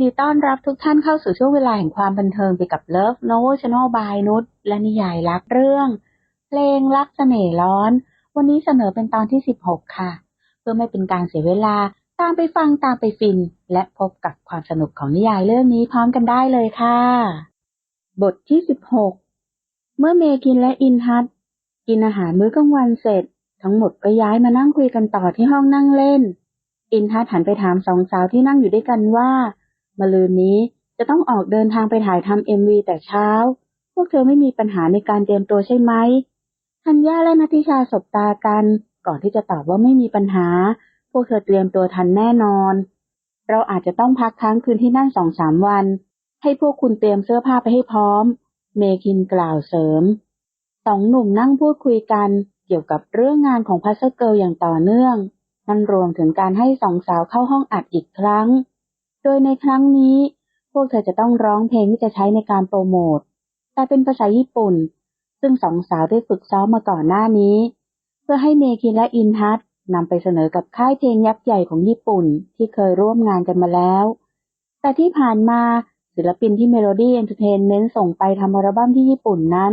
ดีต้อนรับทุกท่านเข้าสู่ช่วงเวลาแห่งความบันเทิงไปกับ Love Novel Channel by นุชและนิยายรักเรื่อง เพลงรักเสน่ห์ร้อน วันนี้เสนอเป็นตอนที่ 16 ค่ะ เพื่อไม่เป็นการเสียเวลาตามไปฟังตามไปฟิน และพบกับความสนุกของนิยายเรื่องนี้พร้อมกันได้เลยค่ะ บทที่ 16 เมื่อเมกินและอินฮัตกินอาหารมื้อกลางวันเสร็จ ทั้งหมดก็ย้ายมานั่งคุยกันต่อที่ห้องนั่งเล่น อินทัศน์หันไปถามสองสาวที่นั่งอยู่ด้วยกันว่า มะลืนนี้จะต้องออกเดินทางไปถ่ายทำเอ็มวีแต่เช้า พวกเธอไม่มีปัญหาในการเตรียมตัวใช่ไหมธัญญาและนัทิชาสบตากัน ก่อนที่จะตอบว่าไม่มีปัญหา พวกเธอเตรียมตัวทันแน่นอน เราอาจจะต้องพักค้างคืนที่นั่นสองสามวัน ให้พวกคุณเตรียมเสื้อผ้าไปให้พร้อม เมคินกล่าวเสริม สองหนุ่มนั่งพูดคุยกันเกี่ยวกับเรื่องงานของพัสเกิลอย่างต่อเนื่อง นั่นรวมถึงการให้สองสาวเข้าห้องอัดอีกครั้ง โดยในครั้งนี้ พวกเธอจะต้องร้องเพลงที่จะใช้ในการโปรโมท แต่เป็นภาษาญี่ปุ่น ซึ่งสองสาวได้ฝึกซ้อมมาก่อนหน้านี้ เพื่อให้เมคินและอินทัศนำไปเสนอกับค่ายเพลงยักษ์ใหญ่ของญี่ปุ่นที่เคยร่วมงานกันมาแล้ว แต่ที่ผ่านมาศิลปินที่ Melody Entertainment ส่งไปทำอัลบั้มที่ญี่ปุ่นนั้น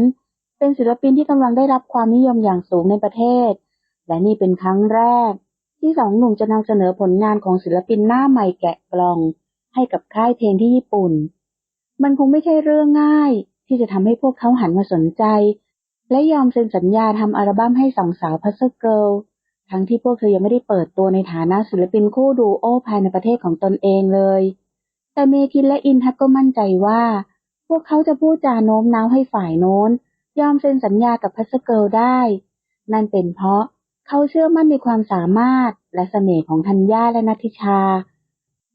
เป็นศิลปินที่กำลังได้รับความนิยมอย่างสูงในประเทศ และนี่เป็นครั้งแรก ที่สองหนุ่มจะนำเสนอผลงานของศิลปินหน้าใหม่แกะกล่องให้กับค่ายเพลงที่ญี่ปุ่น มันคงไม่ใช่เรื่องง่าย ที่จะทำให้พวกเขาหันมาสนใจ และยอมเซ็นสัญญาทำอัลบั้มให้สองสาวพัสเกิลทั้งที่พวกเธอยังไม่ได้เปิดตัวในฐานะศิลปินคู่ดูโอภายในประเทศของตนเองเลย แต่เมคินและอินทักก็มั่นใจว่า พวกเขาจะพูดจาโน้มน้าวให้ฝ่ายโน้น ยอมเซ็นสัญญากับพัสเกิลได้ นั่นเป็นเพราะ เขาเชื่อมั่นในความสามารถและเสน่ห์ของธัญญาและนัทิชา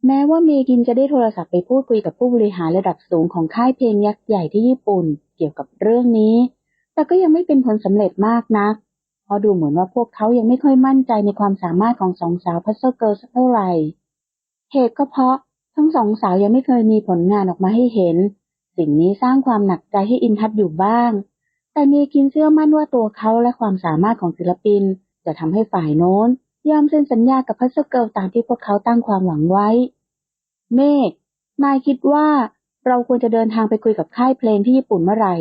แม้ว่าเมกินจะได้โทรศัพท์ไปพูดคุยกับผู้บริหารระดับสูงของค่ายเพลงยักษ์ใหญ่ที่ญี่ปุ่นเกี่ยวกับเรื่องนี้ แต่ก็ยังไม่เป็นผลสำเร็จมากนัก เพราะดูเหมือนว่าพวกเขายังไม่ค่อยมั่นใจในความสามารถของสองสาวพัสเซอร์เกิลสักเท่าไหร่เหตุก็เพราะทั้งสองสาวยังไม่เคยมีผลงานออกมาให้เห็น สิ่งนี้สร้างความหนักใจให้อินทัศอยู่บ้าง แต่เมกินเชื่อมั่นว่าตัวเขาและความสามารถของศิลปิน จะทำให้ฝ่ายโน้นยอมเซ็นสัญญากับพัสเกิลตามที่พวกเขาตั้งความหวังไว้ เมฆนายคิดว่าเราควรจะเดินทางไปคุยกับค่ายเพลงที่ญี่ปุ่นเมื่อไหร่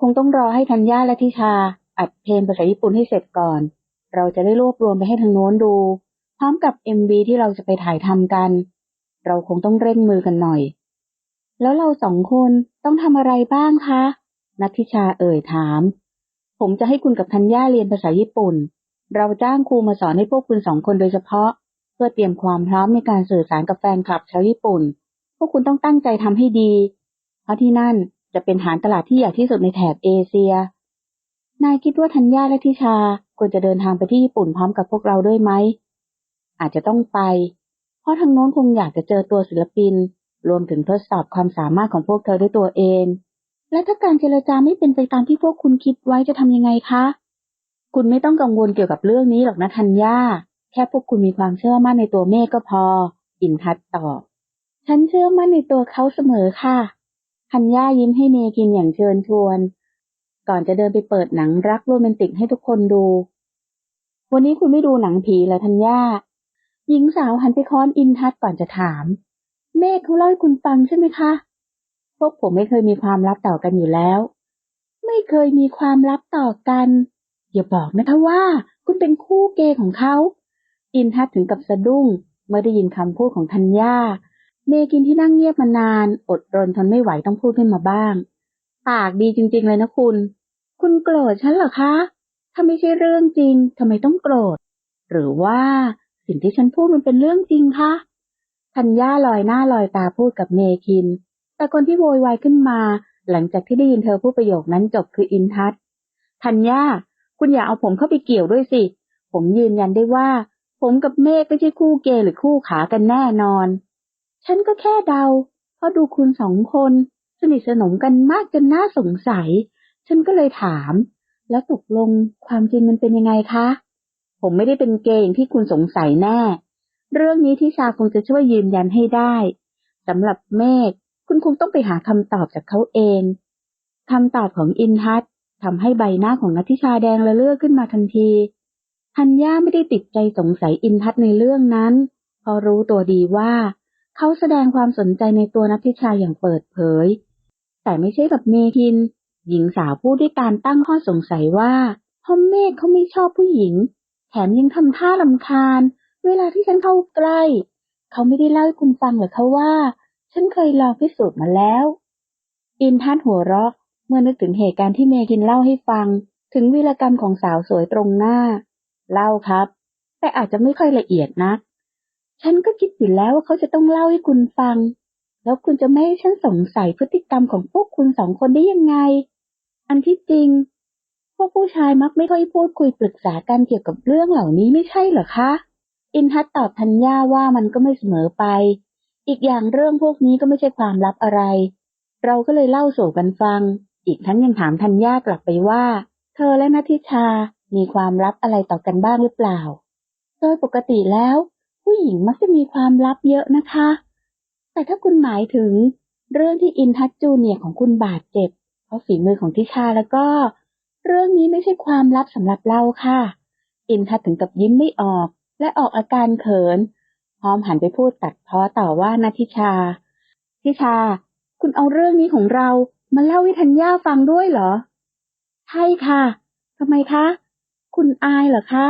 คงต้องรอให้ธัญญาและทิชา อัดเพลงภาษาญี่ปุ่นให้เสร็จก่อน เราจะได้รวบรวมไปให้ทางโน้นดู พร้อมกับ MV ที่เราจะไปถ่ายทำกัน เราคงต้องเร่งมือกันหน่อย แล้วเราสองคนต้องทำอะไรบ้างคะ นัทธิชาเอ่ยถาม ผมจะให้คุณกับธัญญาเรียนภาษาญี่ปุ่น เราจ้างครูมาสอนให้พวกคุณสองคนโดยเฉพาะ เพื่อเตรียมความพร้อมในการสื่อสารกับแฟนคลับชาวญี่ปุ่น พวกคุณต้องตั้งใจทำให้ดี เพราะที่นั่นจะเป็นฐานตลาดที่ใหญ่ที่สุดในแถบเอเชีย นายคิดว่าธัญญาและทิชาควรจะเดินทางไปที่ญี่ปุ่นพร้อมกับพวกเราด้วยไหม อาจจะต้องไป เพราะทางโน้นคงอยากจะเจอตัวศิลปิน รวมถึงทดสอบความสามารถของพวกเธอด้วยตัวเอง และถ้าการเจรจาไม่เป็นไปตามที่พวกคุณคิดไว้จะทำยังไงคะ คุณไม่ต้องกังวลเกี่ยวกับเรื่องนี้หรอกนะธัญญาแค่พวกคุณมีความเชื่อมั่นในตัวเมฆก็พอ อินทัศตอบฉันเชื่อมั่นในตัวเขาเสมอค่ะธัญญายิ้มให้เมกินอย่างเชิญชวน ก่อนจะเดินไปเปิดหนังรักโรแมนติกให้ทุกคนดู วันนี้คุณไม่ดูหนังผีเหรอธัญญาหญิงสาวหันไปค้อนอินทัศก่อนจะถาม เมฆเขาเล่าให้คุณฟังใช่ไหมคะพวกผมไม่เคยมีความลับต่อกันอยู่แล้ว ไม่เคยมีความลับต่อกัน อย่าบอกนะคะว่า คุณเป็นคู่เกย์ของเขา อินทัศถึงกับสะดุ้งเมื่อได้ยินคำพูดของธัญญา เมกินที่นั่งเงียบมานาน อดรนทนไม่ไหวต้องพูดขึ้นมาบ้าง ปากดีจริง ๆ เลยนะคุณ คุณโกรธฉันเหรอคะ ถ้าไม่ใช่เรื่องจริงทำไมต้องโกรธ หรือว่าสิ่งที่ฉันพูดมันเป็นเรื่องจริงคะธัญญาลอยหน้าลอยตาพูดกับเมคิน แต่คนที่โวยวายขึ้นมา หลังจากที่ได้ยินเธอพูดประโยคนั้นจบคืออินทัศธัญญา คุณอย่าเอาผมเข้าไปเกี่ยวด้วยสิ ผมยืนยันได้ว่า ผมกับเมฆไม่ใช่คู่เกย์หรือคู่ขากันแน่นอน ฉันก็แค่เดา เพราะดูคุณสองคน สนิทสนมกันมากจนน่าสงสัย ฉันก็เลยถาม แล้วตกลงความจริงมันเป็นยังไงคะ ผมไม่ได้เป็นเกย์อย่างที่คุณสงสัยแน่ เรื่องนี้ที่ชาคงจะช่วยยืนยันให้ได้สำหรับเมฆคุณคงต้องไปหาคำตอบจากเขาเองคำตอบของอินทัศ ทำให้ใบหน้าของนัทธิชาแดงละเลือกขึ้นมาทันทีธัญญาไม่ได้ติดใจสงสัยอินทัศน์ในเรื่องนั้นเพราะรู้ตัวดีว่า เขาแสดงความสนใจในตัวนัทธิชาอย่างเปิดเผย แต่ไม่ใช่กับเมทิน หญิงสาวพูดด้วยการตั้งข้อสงสัยว่าพ่อเมฆเขาไม่ชอบผู้หญิง แถมยังทำท่าลำคาญ เวลาที่ฉันเข้าใกล้ เขาไม่ได้เล่าให้คุณฟังเหรอคะว่า ฉันเคยลองพิสูจน์มาแล้ว อินทัศน์หัวเราะ เมื่อนึกถึงเหตุการณ์ที่เมทินเล่าให้ฟัง ถึงวีรกรรมของสาวสวยตรงหน้า เล่าครับ แต่อาจจะไม่ค่อยละเอียดนัก ฉันก็คิดอยู่แล้วว่าเขาจะต้องเล่าให้คุณฟัง แล้วคุณจะไม่ให้ฉันสงสัยพฤติกรรมของพวกคุณสองคนได้ยังไง อันที่จริง พวกผู้ชายมักไม่ค่อยพูดคุยปรึกษากันเกี่ยวกับเรื่องเหล่านี้ไม่ใช่เหรอคะอินทัศน์ตอบธัญญาว่ามันก็ไม่เสมอไป อีกอย่างเรื่องพวกนี้ก็ไม่ใช่ความลับอะไร เราก็เลยเล่าสู่กันฟัง อีกทั้งยังถามธัญญากลับไปว่า เธอและนัทิชามีความลับอะไรต่อกันบ้างหรือเปล่า โดยปกติแล้ว ผู้หญิงมักจะมีความลับเยอะนะคะ แต่ถ้าคุณหมายถึง เรื่องที่อินทัศน์จูเนียของคุณบาดเจ็บ เพราะฝีมือของทิชาแล้วก็ เรื่องนี้ไม่ใช่ความลับสำหรับเราค่ะ อินทัศน์ถึงกับยิ้มไม่ออก และออกอาการเขิน พร้อมหันไปพูดตัดพ้อต่อว่านาทิชา ทิชา คุณเอาเรื่องนี้ของเรา มาเล่าให้ธัญญาฟังด้วยเหรอ ใช่ค่ะทำไมคะ คุณอายเหรอคะ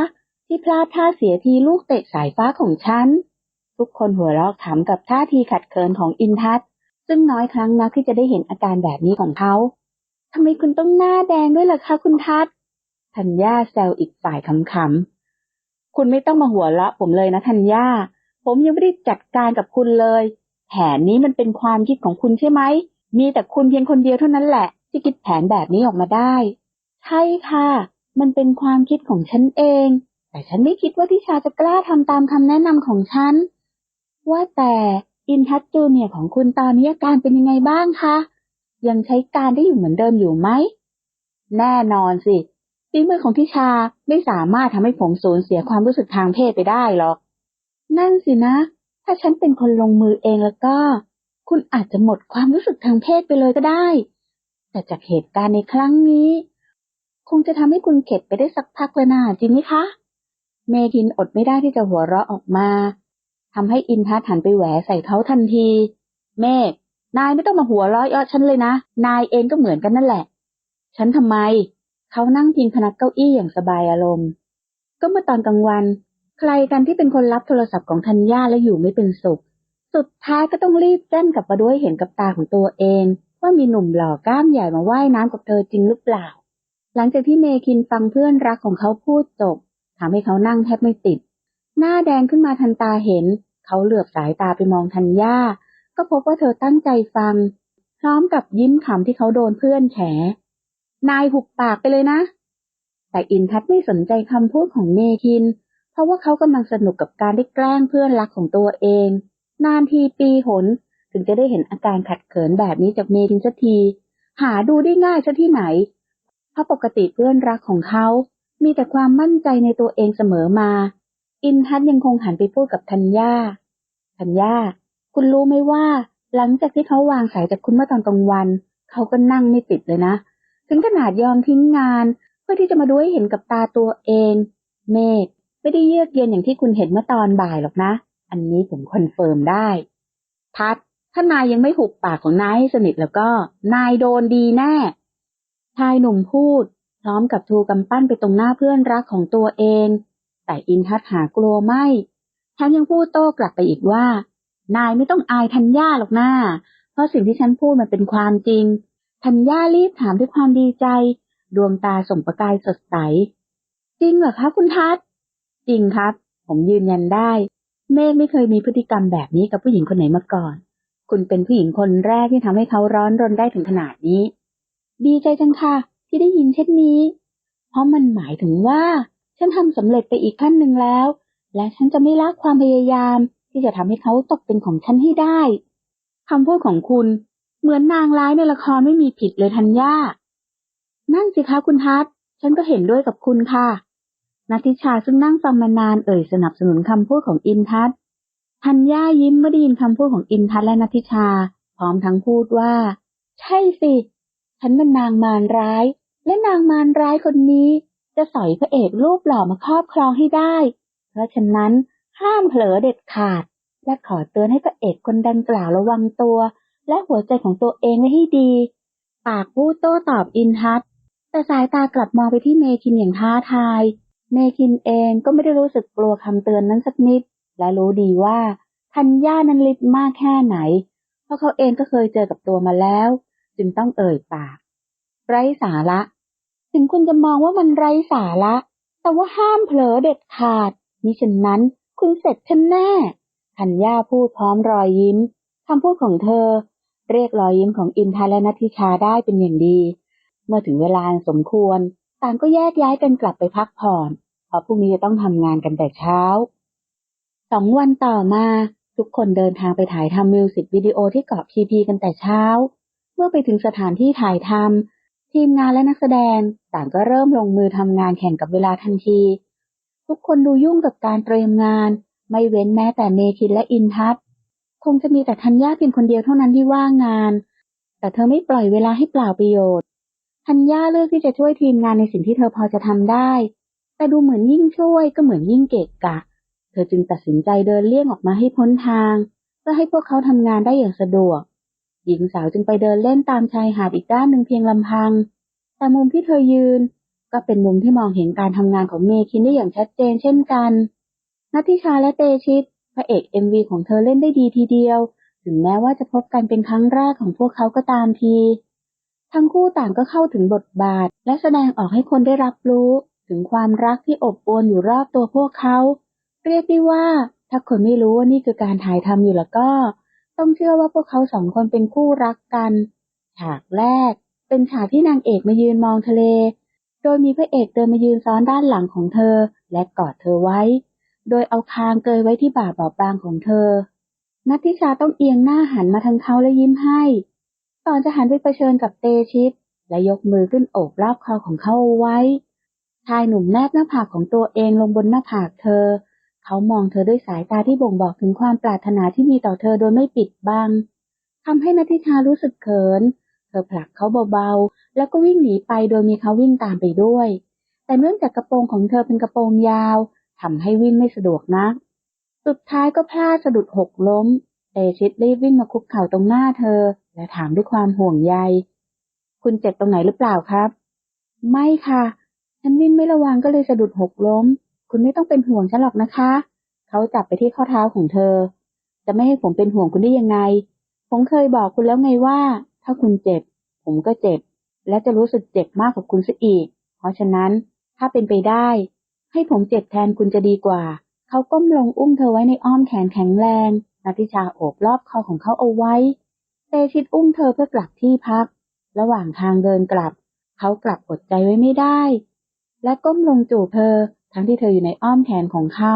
ที่พลาดท่าเสียทีลูกเตะสายฟ้าของฉัน ทุกคนหัวเราะขำกับท่าทีขัดเคินของอินทัศซึ่งน้อยครั้งนักที่จะได้เห็นอาการแบบนี้ของเขาทำไมคุณต้องหน้าแดงด้วยล่ะคะคุณทัศธัญญาแซวอีกฝ่ายขำๆ คุณไม่ต้องมาหัวเราะผมเลยนะธัญญา ผมยังไม่ได้จัดการกับคุณเลย แผนนี้มันเป็นความคิดของคุณใช่ไหม มีแต่คุณเพียงคนเดียวเท่านั้นแหละ ที่คิดแผนแบบนี้ออกมาได้ ใช่ค่ะ มันเป็นความคิดของฉันเอง แต่ฉันไม่คิดว่าทิชาจะกล้าทำตามคำแนะนำของฉัน ว่าแต่อินทัศจูเนียของคุณตอนนี้อาการเป็นยังไงบ้างคะ ยังใช้การได้อยู่เหมือนเดิมอยู่ไหม แน่นอนสิฝีมือของทิชาไม่สามารถทำให้ผมสูญเสียความรู้สึกทางเพศไปได้หรอก นั่นสินะ ถ้าฉันเป็นคนลงมือเองแล้วก็ คุณอาจจะหมดความรู้สึกทางเพศไปเลยก็ได้ แต่จากเหตุการณ์ในครั้งนี้ คงจะทำให้คุณเข็ดไปได้สักพักแล้วนะจริงไหมคะ เมทินอดไม่ได้ที่จะหัวเราะออกมาทำให้อินทัศหันไปแหวใส่เขาทันที เมฆนายไม่ต้องมาหัวเราะเยาะฉันเลยนะ นายเองก็เหมือนกันนั่นแหละ ฉันทำไม เขานั่งพิงพนักเก้าอี้อย่างสบายอารมณ์ ก็เมื่อตอนกลางวัน ใครกันที่เป็นคนรับโทรศัพท์ของธัญญาและอยู่ไม่เป็นสุข สุดท้ายก็ต้องรีบแจ้งกลับมาด้วยเห็นกับตาของตัวเอง ว่ามีหนุ่มหล่อกล้ามใหญ่มาว่ายน้ำกับเธอจริงหรือเปล่า หลังจากที่เมคินฟังเพื่อนรักของเขาพูดจบทำให้เขานั่งแทบไม่ติด หน้าแดงขึ้นมาทันตาเห็น เขาเหลือบสายตาไปมองธัญญาก็พบว่าเธอตั้งใจฟัง พร้อมกับยิ้มขำที่เขาโดนเพื่อนแฉ นายหุบปากไปเลยนะ แต่อินทัศน์ไม่สนใจคำพูดของเมคิน เพราะว่าเขากำลังสนุกกับการได้แกล้งเพื่อนรักของตัวเอง นานทีปีหน ถึงจะได้เห็นอาการขัดเขินแบบนี้จากเมทินสักที หาดูได้ง่ายซะที่ไหน เพราะปกติเพื่อนรักของเขา มีแต่ความมั่นใจในตัวเองเสมอมา อินทัศยังคงหันไปพูดกับธัญญาธัญญา คุณรู้ไหมว่า หลังจากที่เขาวางสายจากคุณเมื่อตอนกลางวัน เขาก็นั่งไม่ติดเลยนะ ถึงขนาดยอมทิ้งงาน เพื่อที่จะมาดูให้เห็นกับตาตัวเอง เมฆไม่ได้เยือกเย็นอย่างที่คุณเห็นเมื่อตอนบ่ายหรอกนะ อันนี้ผมคอนเฟิร์มได้ทัดถ้านายยังไม่หุบปากของนายให้สนิทแล้วก็ นายโดนดีแน่ ชายหนุ่มพูด พร้อมกับทูกำปั้นไปตรงหน้าเพื่อนรักของตัวเอง แต่อินทัศหากลัวไม่ทั้งยังพูดโต้กลับไปอีกว่า นายไม่ต้องอายธัญญาหรอกน้า เพราะสิ่งที่ฉันพูดมันเป็นความจริงธัญญารีบถามด้วยความดีใจ ดวงตาส่งประกายสดใส จริงเหรอคะคุณทัศจริงครับ ผมยืนยันได้ เมฆไม่เคยมีพฤติกรรมแบบนี้กับผู้หญิงคนไหนมาก่อน คุณเป็นผู้หญิงคนแรกที่ทำให้เขาร้อนรนได้ถึงขนาดนี้ ดีใจจังค่ะ ที่ได้ยินเช่นนี้ เพราะมันหมายถึงว่า ฉันทำสำเร็จไปอีกขั้นหนึ่งแล้ว และฉันจะไม่ละความพยายาม ที่จะทำให้เขาตกเป็นของฉันให้ได้คำพูดของคุณเหมือนนางร้ายในละครไม่มีผิดเลยทัญญานั่นสิคะคุณทัศฉันก็เห็นด้วยกับคุณค่ะ นัทิชาซึ่งนั่งฟังมานานเอ่ยสนับสนุนคำพูดของอินทัศธัญญายิ้มเมื่อได้ยินคำพูดของอินทัศและนัทิชา พร้อมทั้งพูดว่า ใช่สิ ฉันเป็นนางมารร้าย และนางมารร้ายคนนี้ จะสอยพระเอกรูปหล่อมาครอบครองให้ได้ เพราะฉะนั้นห้ามเผลอเด็ดขาด และขอเตือนให้พระเอกคนดังกล่าวระวังตัว และหัวใจของตัวเองไว้ให้ดี ปากพูดโต้ตอบอินทัศแต่สายตากลับมองไปที่เมคินอย่างท้าทาย เมคินเองก็ไม่ได้รู้สึกกลัวคำเตือนนั้นสักนิด และรู้ดีว่าธัญญานั้นลิบมากแค่ไหน เพราะเขาเองก็เคยเจอกับตัวมาแล้ว จึงต้องเอ่ยปาก ไร้สาระ ถึงคุณจะมองว่ามันไร้สาระ แต่ว่าห้ามเผลอเด็ดขาดมิฉะนั้นคุณเสร็จฉันแน่ธัญญาพูดพร้อมรอยยิ้มคำพูดของเธอ เรียกรอยยิ้มของอินทาและนัทิชาได้เป็นอย่างดี เมื่อถึงเวลาสมควร ต่างก็แยกย้ายกันกลับไปพักผ่อนเพราะพรุ่งนี้จะต้องทำงานกันแต่เช้าสองวันต่อมาทุกคนเดินทางไปถ่ายทำมิวสิกวิดีโอที่เกาะพีพีกันแต่เช้า เมื่อไปถึงสถานที่ถ่ายทำทีมงานและนักแสดงต่างก็เริ่มลงมือทำงานแข่งกับเวลาทันที ทุกคนดูยุ่งกับการเตรียมงาน ไม่เว้นแม้แต่เมคินและอินทัศคงจะมีแต่ธัญญาเพียงคนเดียวเท่านั้นที่ว่างงาน แต่เธอไม่ปล่อยเวลาให้เปล่าประโยชน์ ธัญญาเลือกที่จะช่วยทีมงานในสิ่งที่เธอพอจะทำได้ แต่ดูเหมือนยิ่งช่วยก็เหมือนยิ่งเกะกะ เธอจึงตัดสินใจเดินเลี่ยงออกมาให้พ้นทาง เพื่อให้พวกเขาทำงานได้อย่างสะดวก หญิงสาวจึงไปเดินเล่นตามชายหาดอีกด้านหนึ่งเพียงลำพัง แต่มุมที่เธอยืน ก็เป็นมุมที่มองเห็นการทำงานของเมคินได้อย่างชัดเจนเช่นกันนัทธิชาและเตชิตพระเอกเอ็มวีของเธอเล่นได้ดีทีเดียว ถึงแม้ว่าจะพบกันเป็นครั้งแรกของพวกเขาก็ตามที ทั้งคู่ต่างก็เข้าถึงบทบาท และแสดงออกให้คนได้รับรู้ ถึงความรักที่อบอวลอยู่รอบตัวพวกเขา เรียกได้ว่า ถ้าคนไม่รู้ว่านี่คือการถ่ายทำอยู่แล้วก็ ต้องเชื่อว่าพวกเขาสองคนเป็นคู่รักกัน ฉากแรก เป็นฉากที่นางเอกมายืนมองทะเล โดยมีพระเอกเดินมายืนซ้อนด้านหลังของเธอ และกอดเธอไว้ โดยเอาคางเกยไว้ที่บ่าบอบบางของเธอนัทธิชาต้องเอียงหน้าหันมาทางเขาและยิ้มให้ ก่อนจะหันไปเผชิญกับเตชิต และยกมือขึ้นโอบรอบคอของเขาไว้ ชายหนุ่มแนบหน้าผากของตัวเองลงบนหน้าผากเธอ เขามองเธอด้วยสายตาที่บ่งบอกถึงความปรารถนาที่มีต่อเธอโดยไม่ปิดบังทำให้นัทิชารู้สึกเขิน เธอผลักเขาเบาๆ แล้วก็วิ่งหนีไปโดยมีเขาวิ่งตามไปด้วย แต่เนื่องจากกระโปรงของเธอเป็นกระโปรงยาวทำให้วิ่งไม่สะดวกนัก สุดท้ายก็พลาดสะดุดหกล้ม เตชิตรีบวิ่งมาคุกเข่าตรงหน้าเธอ และถามด้วยความห่วงใย คุณเจ็บตรงไหนหรือเปล่าครับ ไม่ค่ะ ฉันวิ่งไม่ระวังก็เลยสะดุดหกล้ม คุณไม่ต้องเป็นห่วงฉันหรอกนะคะ เขาจับไปที่ข้อเท้าของเธอ จะไม่ให้ผมเป็นห่วงคุณได้ยังไง ผมเคยบอกคุณแล้วไงว่า ถ้าคุณเจ็บ ผมก็เจ็บ และจะรู้สึกเจ็บมากกว่าคุณซะอีก เพราะฉะนั้น ถ้าเป็นไปได้ ให้ผมเจ็บแทนคุณจะดีกว่า เขาก้มลงอุ้มเธอไว้ในอ้อมแขนแข็งแรงนาติชาโอบรอบคอของเขาเอาไว้ เตชิตอุ้มเธอเพื่อกลับที่พัก ระหว่างทางเดินกลับ เขากลับอดใจไว้ไม่ได้ และก้มลงจูบเธอ ทั้งที่เธออยู่ในอ้อมแขนของเขา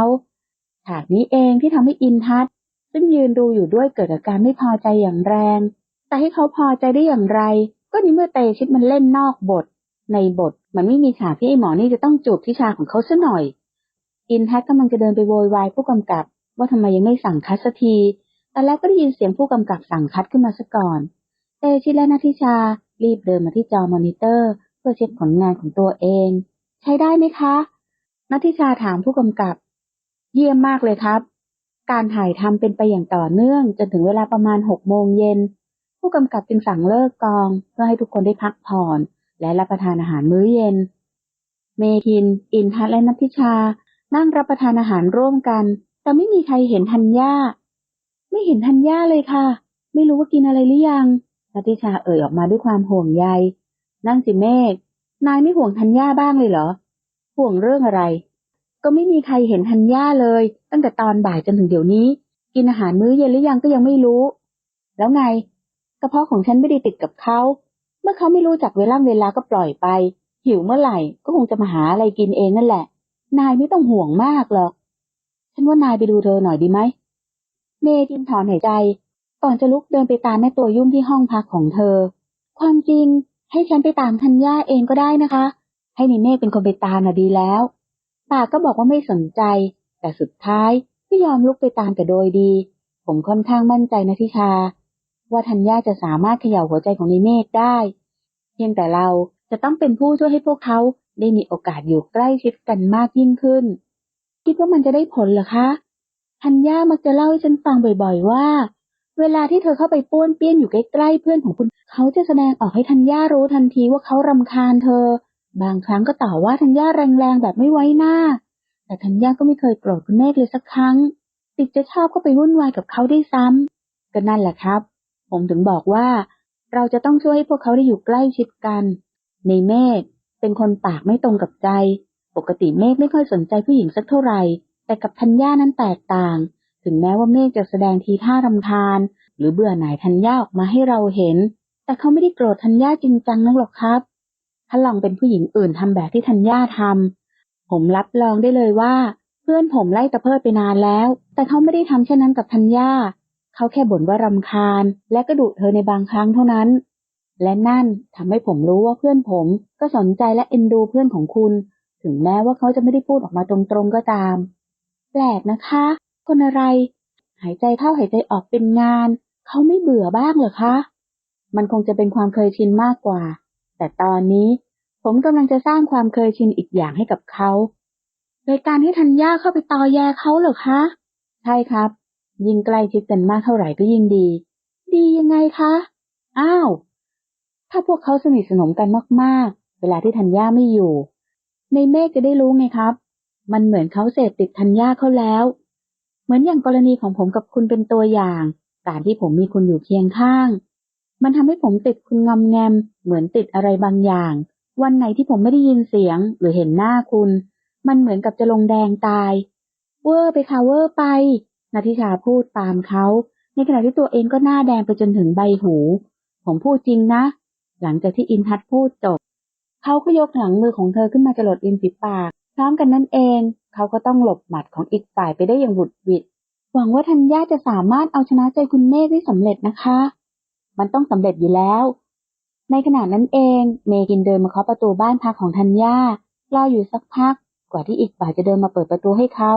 ฉากนี้เองที่ทำให้อินทัศน์ซึ่งยืนดูอยู่ด้วยเกิดอาการไม่พอใจอย่างแรง แต่ให้เขาพอใจได้อย่างไร ก็ในเมื่อเตชิตมันเล่นนอกบท ในบทมันไม่มีฉากที่ไอ้หมอนี่จะต้องจูบที่ชาของเขาซะหน่อย อินทัศน์กำลังจะเดินไปโวยวายผู้กำกับ ว่าทำไมยังไม่สั่งคัดสักที แต่แล้วก็ได้ยินเสียงผู้กำกับสั่งคัดขึ้นมาซะก่อน เตชิและนาทิชา รีบเดินมาที่จอมอนิเตอร์ เพื่อเช็คผลงานของตัวเอง ใช้ได้ไหมคะนาทิชาถามผู้กำกับ เยี่ยมมากเลยครับ การถ่ายทำเป็นไปอย่างต่อเนื่อง จนถึงเวลาประมาณหกโมงเย็น ผู้กำกับจึงสั่งเลิกกอง เพื่อให้ทุกคนได้พักผ่อน และรับประทานอาหารมื้อเย็น เมทิน อินทัศน์และนัทิชา นั่งรับประทานอาหารร่วมกัน แต่ไม่มีใครเห็นธัญญา ไม่เห็นธัญญาเลยค่ะ ไม่รู้ว่ากินอะไรหรือยังนัทธิชาเอ่ยออกมาด้วยความห่วงใย นั่งสิเมฆนายไม่ห่วงธัญญาบ้างเลยเหรอ ห่วงเรื่องอะไร ก็ไม่มีใครเห็นธัญญาเลย ตั้งแต่ตอนบ่ายจนถึงเดี๋ยวนี้ กินอาหารมื้อเย็นหรือยังก็ยังไม่รู้ แล้วไงกระเพาะของฉันไม่ได้ติดกับเขา เมื่อเขาไม่รู้จักเวลาเวลาก็ปล่อยไป หิวเมื่อไหร่ก็คงจะมาหาอะไรกินเองนั่นแหละ นายไม่ต้องห่วงมากหรอก ฉันว่านายไปดูเธอหน่อยดีไหม เมทินถอนหายใจ ก่อนจะลุกเดินไปตามแม่ตัวยุ่งที่ห้องพักของเธอ ความจริงให้ฉันไปตามธัญญาเองก็ได้นะคะ ให้นิเมฆเป็นคนไปตามน่ะดีแล้ว ปากก็บอกว่าไม่สนใจ แต่สุดท้ายก็ยอมลุกไปตามแต่โดยดี ผมค่อนข้างมั่นใจนะทิชา ว่าธัญญาจะสามารถเขย่าหัวใจของนิเมฆได้ เพียงแต่เราจะต้องเป็นผู้ช่วยให้พวกเขาได้มีโอกาสอยู่ใกล้ชิดกันมากยิ่งขึ้น คิดว่ามันจะได้ผลเหรอคะ ธัญญามักจะเล่าให้ฉันฟังบ่อย ๆ ว่า เวลาที่เธอเข้าไปป้วนเปี้ยนอยู่ใกล้ๆเพื่อนของคุณ เขาจะแสดงออกให้ธัญญารู้ทันทีว่าเขารำคาญเธอ บางครั้งก็ต่อว่าธัญญาแรงๆแบบไม่ไว้หน้า แต่ธัญญาก็ไม่เคยโกรธคุณเมฆเลยสักครั้ง ติดจะชอบเข้าไปวุ่นวายกับเขาได้ซ้ำก็นั่นแหละครับ ผมถึงบอกว่า เราจะต้องช่วยให้พวกเขาได้อยู่ใกล้ชิดกัน ในเมฆเป็นคนปากไม่ตรงกับใจ ปกติเมฆไม่ค่อยสนใจผู้หญิงสักเท่าไหร่ แต่กับธัญญานั้นแตกต่าง ถึงแม้ว่าเมฆจะแสดงทีท่ารำคาญ หรือเบื่อหน่ายธัญญาออกมาให้เราเห็น แต่เขาไม่ได้โกรธธัญญาจริงจังนักหรอกครับถ้าลองเป็นผู้หญิงอื่นทำแบบที่ธัญญาทำผมรับรองได้เลยว่า เพื่อนผมไล่ตะเพิดไปนานแล้ว แต่เขาไม่ได้ทำเช่นนั้นกับธัญญาเขาแค่บ่นว่ารำคาญ และก็ดุเธอในบางครั้งเท่านั้น และนั่นทำให้ผมรู้ว่าเพื่อนผมก็สนใจและเอ็นดูเพื่อนของคุณ ถึงแม้ว่าเขาจะไม่ได้พูดออกมาตรงๆก็ตาม ลกนะคะ คนอะไร หายใจเข้าหายใจออกเป็นงาน เขาไม่เบื่อบ้างเหรอคะ มันคงจะเป็นความเคยชินมากกว่า แต่ตอนนี้ผมกำลังจะสร้างความเคยชินอีกอย่างให้กับเขา โดยการที่ธัญญาเข้าไปตอแยเขาเหรอคะ ใช่ครับ ยิ่งใกล้ชิดกันมากเท่าไหร่ก็ยิ่งดี ดียังไงคะ อ้าว ถ้าพวกเขาสนิทสนมกันมากๆ เวลาที่ธัญญาไม่อยู่ ในเมฆจะได้รู้ไงครับ มันเหมือนเขาเสพติดธัญญาเขาแล้ว เหมือนอย่างกรณีของผมกับคุณเป็นตัวอย่างการที่ผมมีคุณอยู่เคียงข้าง มันทำให้ผมติดคุณงอมแงม เหมือนติดอะไรบางอย่าง วันไหนที่ผมไม่ได้ยินเสียง หรือเห็นหน้าคุณ มันเหมือนกับจะลงแดงตาย เวอร์ไปค่ะเวอร์ไปนาทิชาพูดตามเขา ในขณะที่ตัวเองก็หน้าแดงไปจนถึงใบหู ผมพูดจริงนะ หลังจากที่อินทัศพูดจบ เขาก็ยกหลังมือของเธอขึ้นมาจะหลดริมฝีปาก พร้อมกันนั่นเอง เขาก็ต้องหลบหมัดของอีกฝ่ายไปได้อย่างหวุดหวิด หวังว่าธัญญาจะสามารถเอาชนะใจคุณเมฆได้สำเร็จนะคะ มันต้องสำเร็จอยู่แล้ว ในขณะนั้นเอง เมกินเดินมาเคาะประตูบ้านพักของธัญญารออยู่สักพัก กว่าที่อีกฝ่ายจะเดินมาเปิดประตูให้เขา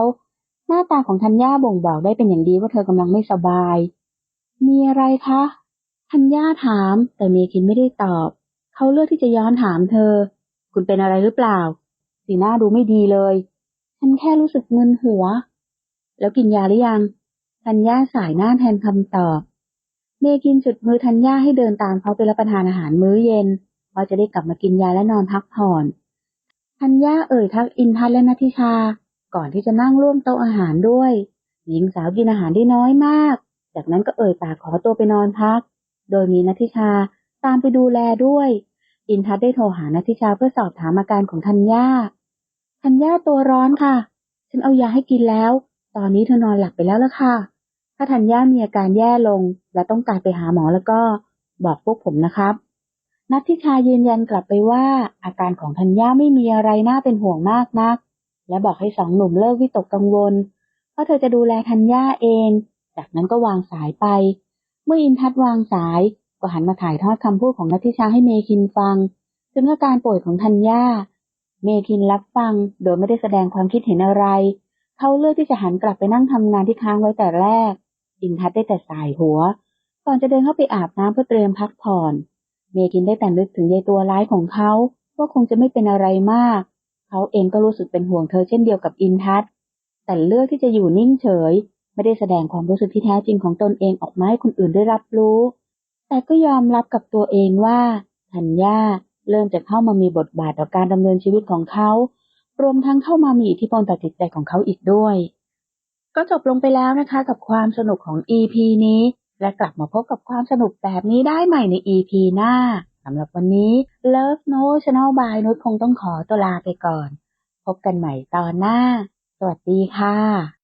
หน้าตาของธัญญาบ่งบอกได้เป็นอย่างดีว่าเธอกำลังไม่สบาย มีอะไรคะธัญญาถาม แต่เมคินไม่ได้ตอบ เขาเลือกที่จะย้อนถามเธอ คุณเป็นอะไรหรือเปล่า สีหน้าดูไม่ดีเลย ฉันแค่รู้สึกเงินหัว แล้วกินยาหรือยัง ธัญญาสายหน้าแทนคำตอบ เมกินจุดมือธัญญาให้เดินตามเขาไปรับประทานอาหารมื้อเย็นเพราะจะได้กลับมากินยาและนอนพักผ่อน ธัญญาเอ่ยทักอินทัศน์และนัทิชา ก่อนที่จะนั่งร่วมโต๊ะอาหารด้วย หญิงสาวกินอาหารได้น้อยมาก จากนั้นก็เอ่ยปากขอตัวไปนอนพัก โดยมีนัทิชาตามไปดูแลด้วย อินทัศน์ได้โทรหานัทธิชาเพื่อสอบถามอาการของธัญญา ธัญญาตัวร้อนค่ะ ฉันเอายาให้กินแล้ว ตอนนี้เธอนอนหลับไปแล้วละค่ะ ถ้าธัญญามีอาการแย่ลง และต้องการไปหาหมอแล้วก็บอกพวกผมนะครับนัทธิชายืนยันกลับไปว่าอาการของธัญญาไม่มีอะไรน่าเป็นห่วงมากนัก และบอกให้สองหนุ่มเลิกวิตกกังวล เพราะเธอจะดูแลธัญญาเอง จากนั้นก็วางสายไป เมื่ออินทัศน์วางสาย ก็หันมาถ่ายทอดคำพูดของนัทธิชาให้เมคินฟัง ถึงอาการป่วยของธัญญา เมคินรับฟังโดยไม่ได้แสดงความคิดเห็นอะไร เขาเลือกที่จะหันกลับไปนั่งทำงานที่ค้างไว้แต่แรก อินทัศได้แต่สายหัว ก่อนจะเดินเข้าไปอาบน้ำเพื่อเตรียมพักผ่อน เมคินได้แต่นึกถึงยายตัวร้ายของเขาว่าคงจะไม่เป็นอะไรมาก เขาเองก็รู้สึกเป็นห่วงเธอเช่นเดียวกับอินทัศแต่เลือกที่จะอยู่นิ่งเฉย ไม่ได้แสดงความรู้สึกที่แท้จริงของตนเองออกมาให้คนอื่นได้รับรู้ แต่ก็ยอมรับกับตัวเองว่าธัญญาเริ่มจะเข้ามามีบทบาทต่อการดำเนินชีวิตของเขา รวมทั้งเข้ามามีอิทธิพลต่อจิตใจของเขาอีกด้วย ก็จบลงไปแล้วนะคะ กับความสนุกของ EP นี้ และกลับมาพบกับความสนุกแบบนี้ได้ใหม่ใน EP หน้าสำหรับวันนี้ Love No Channel by นุชคงต้องขอตัวลาไปก่อน พบกันใหม่ตอนหน้า สวัสดีค่ะ